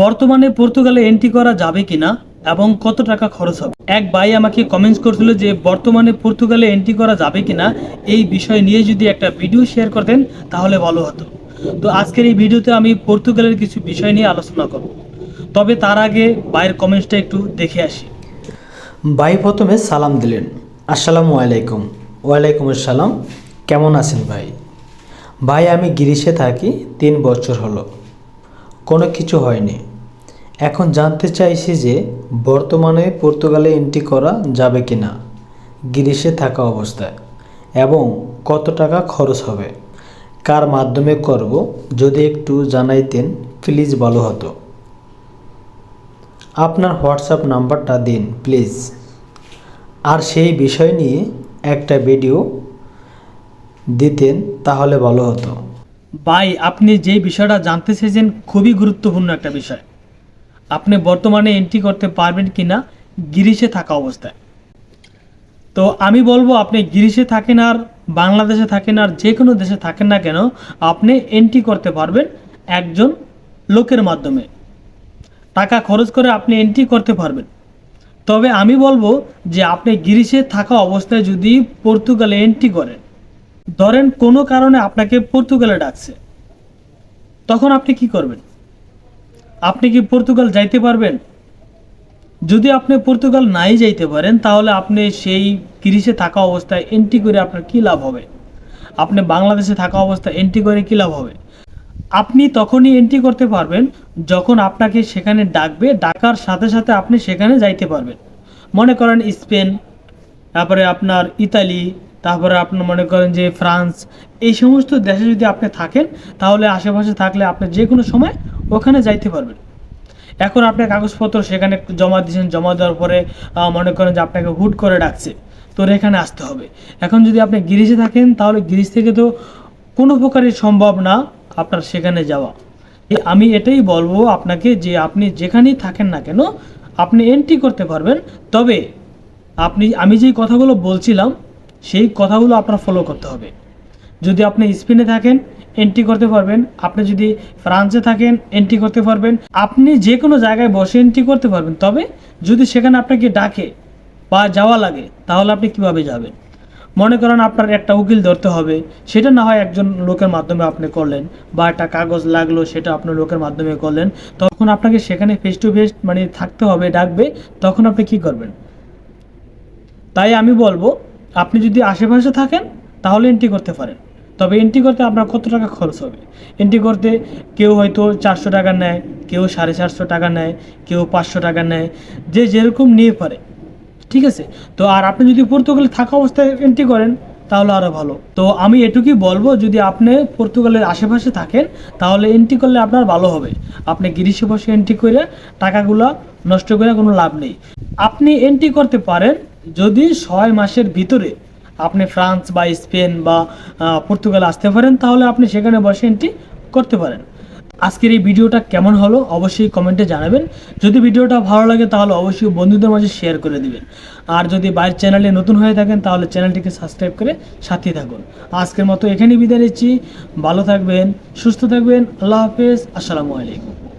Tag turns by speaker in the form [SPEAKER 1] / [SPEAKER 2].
[SPEAKER 1] বর্তমানে পর্তুগালে এন্ট্রি করা যাবে কিনা এবং কত টাকা খরচ হবে? এক ভাই আমাকে কমেন্টস করছিল যে, বর্তমানে পর্তুগালে এন্ট্রি করা যাবে কিনা? এই বিষয় নিয়ে যদি একটা ভিডিও শেয়ার করতেন, তাহলে ভালো হতো। তো আজকের এই ভিডিওতে আমি পর্তুগালের কিছু বিষয় নিয়ে আলোচনা করব। তবে তার আগে ভাইয়ের কমেন্টসটা একটু দেখে আসি।
[SPEAKER 2] ভাই প্রথমে সালাম দিলেন। আসসালামু আলাইকুম। ওয়ালাইকুম আসসালাম। কেমন আছেন ভাই? ভাই, আমি গ্রিসে থাকি, তিন বছর হলো। কোনো কিছু হয়নি। এখন জানতে চাইছি যে, বর্তমানে পর্তুগালে এন্ট্রি করা যাবে কি না গ্রিসে থাকা অবস্থায়। এবং কত টাকা খরচ হবে? কার মাধ্যমে করব? যদি একটু জানাইতেন, প্লিজ ভালো হতো। আপনার হোয়াটসঅ্যাপ নাম্বারটা দিন, প্লিজ। আর সেই বিষয় নিয়ে একটা ভিডিও দিতেন, তাহলে ভালো হতো।
[SPEAKER 1] ভাই, আপনি যে বিষয়টা জানতে চেয়েছেন, খুবই গুরুত্বপূর্ণ একটা বিষয়। আপনি বর্তমানে এন্ট্রি করতে পারবেন কি না গিরিশে থাকা অবস্থায়। তো আমি বলব, আপনি গিরিশে থাকেন আর বাংলাদেশে থাকেন আর যে কোনো দেশে থাকেন না কেন, আপনি এন্ট্রি করতে পারবেন একজন লোকের মাধ্যমে। টাকা খরচ করে আপনি এন্ট্রি করতে পারবেন। তবে আমি বলব যে আপনি গিরিশে থাকা অবস্থায় যদি পর্তুগালে এন্ট্রি করেন, ধরেন কোনো কারণে আপনাকে পর্তুগালে ডাকছে, তখন আপনি কি করবেন? আপনি কি পর্তুগাল যাইতে পারবেন? যদি আপনি পর্তুগাল নাই যাইতে পারেন, তাহলে আপনি সেই গ্রিসে থাকা অবস্থায় এন্ট্রি করে আপনার কী লাভ হবে? আপনি বাংলাদেশে থাকা অবস্থায় এন্ট্রি করে কী লাভ হবে? আপনি তখনই এন্ট্রি করতে পারবেন যখন আপনাকে সেখানে ডাকবে, ডাকার সাথে সাথে আপনি সেখানে যাইতে পারবেন। মনে করেন স্পেন, তারপরে আপনার ইতালি, তারপরে আপনার মনে করেন যে ফ্রান্স, এই সমস্ত দেশে যদি আপনি থাকেন, তাহলে আশেপাশে থাকলে আপনি যে কোনো সময় ওখানে যাইতে পারবেন। এখন আপনার কাগজপত্র সেখানে জমা দিয়েছেন, জমা দেওয়ার পরে মনে করেন যে আপনাকে হুট করে ডাকছে। তোর এখানে আসতে হবে। এখন যদি আপনি গিরিজে থাকেন, তাহলে গিরিজ থেকে তো কোনো প্রকারই সম্ভব না আপনার সেখানে যাওয়া। আমি এটাই বলব আপনাকে যে আপনি যেখানেই থাকেন না কেন, আপনি এন্ট্রি করতে পারবেন। তবে আপনি, আমি যেই কথাগুলো বলছিলাম, সেই কথাগুলো আপনার ফলো করতে হবে। যদি আপনি স্পেনে থাকেন এন্ট্রি করতে পারবেন। আপনি যদি ফ্রান্সে থাকেন এন্ট্রি করতে পারবেন। আপনি যে কোনো জায়গায় বসে এন্ট্রি করতে পারবেন। তবে যদি সেখানে আপনাকে ডাকে বা যাওয়া লাগে, তাহলে আপনি কীভাবে যাবেন? মনে করেন আপনার একটা উকিল ধরতে হবে। সেটা না হয় একজন লোকের মাধ্যমে আপনি করলেন বা একটা কাগজ লাগল, সেটা আপনার লোকের মাধ্যমে করলেন। তখন আপনাকে সেখানে ফেস টু ফেস মানে থাকতে হবে, ডাকবে। তখন আপনি কি করবেন? তাই আমি বলব, আপনি যদি আশেপাশে থাকেন, তাহলে এন্ট্রি করতে পারেন। তবে এন্ট্রি করতে আপনার কত টাকা খরচ হবে? এন্ট্রি করতে কেউ হয়তো চারশো টাকা নেয়, কেউ সাড়ে চারশো টাকা নেয়, কেউ পাঁচশো টাকা নেয়, যে যেরকম নিয়ে পারে। ঠিক আছে? তো আর আপনি যদি পর্তুগালে থাকা অবস্থায় এন্ট্রি করেন, তাহলে আরও ভালো। তো আমি এটুকুই বলব, যদি আপনি পর্তুগালের আশেপাশে থাকেন, তাহলে এন্ট্রি করলে আপনার ভালো হবে। আপনি গিরিশে বসে এন্ট্রি করে টাকাগুলো নষ্ট করে কোনো লাভ নেই। আপনি এন্ট্রি করতে পারেন যদি ছয় মাসের ভিতরে আপনি ফ্রান্স বা স্পেন বা পর্তুগাল আসতে পারেন, তাহলে আপনি সেখানে বসে এন্ট্রি করতে পারেন। আজকের এই ভিডিওটা কেমন হলো অবশ্যই কমেন্টে জানাবেন। যদি ভিডিওটা ভালো লাগে, তাহলে অবশ্যই বন্ধুদের মাঝে শেয়ার করে দিবেন। আর যদি বাইরের চ্যানেলে নতুন হয়ে থাকেন, তাহলে চ্যানেলটিকে সাবস্ক্রাইব করে সাথে থাকুন। আজকের মতো এখানেই বিদায় নিচ্ছি। ভালো থাকবেন, সুস্থ থাকবেন। আল্লাহ হাফেজ। আসসালামু আলাইকুম।